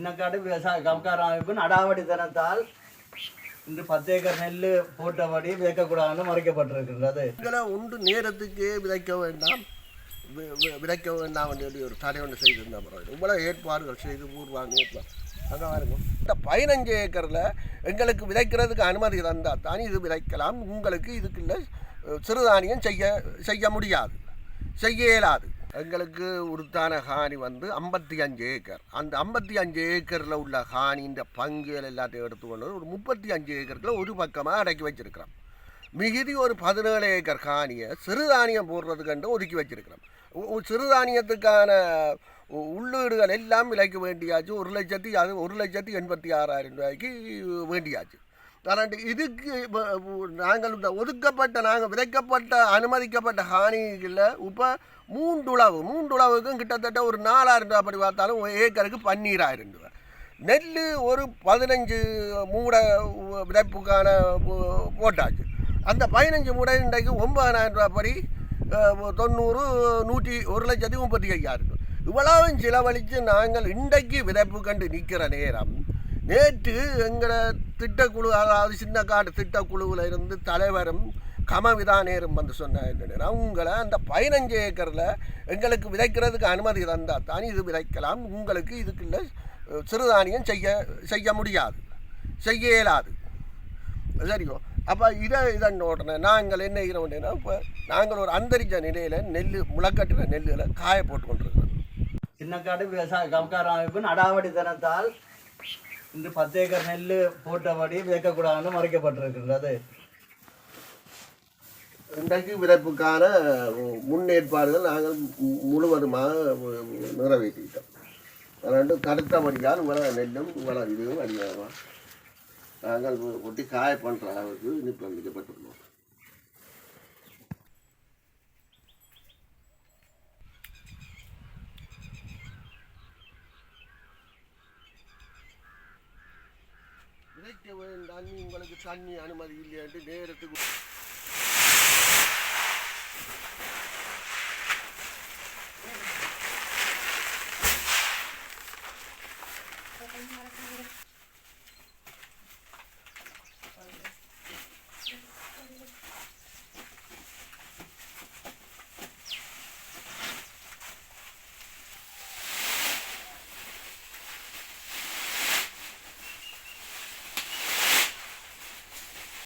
சின்னக்காடு விவசாய கம்கார அமைப்பின் அடாவடி தனத்தால் இன்று பத்து ஏக்கர் நெல் போட்டபடி விதைக்கக்கூடாதுன்னு மறைக்கப்பட்டிருக்கின்றது. உண்டு நேரத்துக்கு விதைக்க வேண்டாம். வி- விதைக்க வேண்டாம் சொல்லி ஒரு தடை ஒன்று செய்திருந்தா பரவாயில்லை. இவ்வளோ ஏற்பாடுகள் செய்து கூறுவாங்க ஏற்பாடு. அங்கே இந்த பதினஞ்சு ஏக்கரில் எங்களுக்கு விதைக்கிறதுக்கு அனுமதி தந்தால் தான் இது விதைக்கலாம். உங்களுக்கு இதுக்குள்ள சிறுதானியம் செய்ய செய்ய முடியாது. செய்ய இயலாது. எங்களுக்கு உருத்தான ஹானி வந்து ஐம்பத்தி அஞ்சு ஏக்கர். அந்த ஐம்பத்தி அஞ்சு ஏக்கரில் உள்ள ஹானி இந்த பங்குகள் எல்லாத்தையும் எடுத்துக்கொண்டு ஒரு முப்பத்தி அஞ்சு ஏக்கருக்குள்ள ஒரு பக்கமாக அடக்கி வச்சிருக்கிறோம். மிகுதி ஒரு பதினேழு ஏக்கர் காணியை சிறுதானியம் போடுறதுக்கண்டு ஒதுக்கி வச்சிருக்கிறோம். சிறுதானியத்துக்கான உ- உள்ளீடுகள் எல்லாம் விலைக்கு வேண்டியாச்சு. ஒரு லட்சத்தி அது ஒரு லட்சத்தி எண்பத்தி ஆறாயிரம் ரூபாய்க்கு வேண்டியாச்சு. ஆனால் இதுக்கு நாங்கள் இந்த ஒதுக்கப்பட்ட நாங்கள் விதைக்கப்பட்ட அனுமதிக்கப்பட்ட ஹானிகளில் இப்போ மூன்றுளவு மூன்றுளவுக்கும் கிட்டத்தட்ட ஒரு நாலாயிரம் ரூபா அப்படி பார்த்தாலும் ஒரு ஏக்கருக்கு பன்னீராயிரம் ரூபா நெல் ஒரு பதினஞ்சு மூடை விதைப்புக்கான போட்டாச்சு. அந்த பதினஞ்சு மூடை இன்றைக்கு ஒன்பதாயிரம் ரூபா படி தொண்ணூறு நூற்றி ஒரு லட்சத்தி முப்பத்தி ஐயாயிரம் இவ்வளவும் செலவழித்து நாங்கள் இன்றைக்கு விதைப்பு கண்டு நிற்கிற நேரம் நேற்று எங்களை திட்டக்குழு அதாவது சின்ன காட்டு திட்டக்குழுவில் இருந்து தலைவரும் கமவிதானேரும் வந்து சொன்னார் அவங்கள அந்த பதினஞ்சு ஏக்கரில் எங்களுக்கு விதைக்கிறதுக்கு அனுமதி தந்தால் தான் இது விதைக்கலாம். உங்களுக்கு இதுக்குள்ள சிறுதானியம் செய்ய செய்ய முடியாது. செய்ய இயலாது. சரியோ? அப்போ இதை இதன் உடனே நாங்கள் என்ன செய்கிறோம்னா இப்போ நாங்கள் ஒரு அந்தரிச்ச நிலையில் நெல் முளைக்கட்டுற நெல்லில் காய போட்டு கொண்டிருக்கிறோம். சின்னக்காடு விவசாய கம்கார அமைப்பின் அடாவடி இன்று பத்து ஏக்கர் நெல் போட்டபடி விதைக்கக்கூடாதுன்னு மறைக்கப்பட்டிருக்கின்றது. இன்றைக்கு விதைப்புக்கான முன்னேற்பாடுகள் நாங்கள் மு- முழுவதுமாக நிறைவேற்றிட்டோம். அதனால தடுத்தபடியால் உலக நெல்லும் உலக இதுவும் அதிகமாக நாங்கள் ஒட்டி காய பண்ணுற அளவுக்கு நிர்பந்திக்கப்பட்டுள்ளோம் வைக்க வேண்டாம் உங்களுக்கு தண்ணி அனுமதி இல்லையாட்டு நேரத்துக்கு Thank.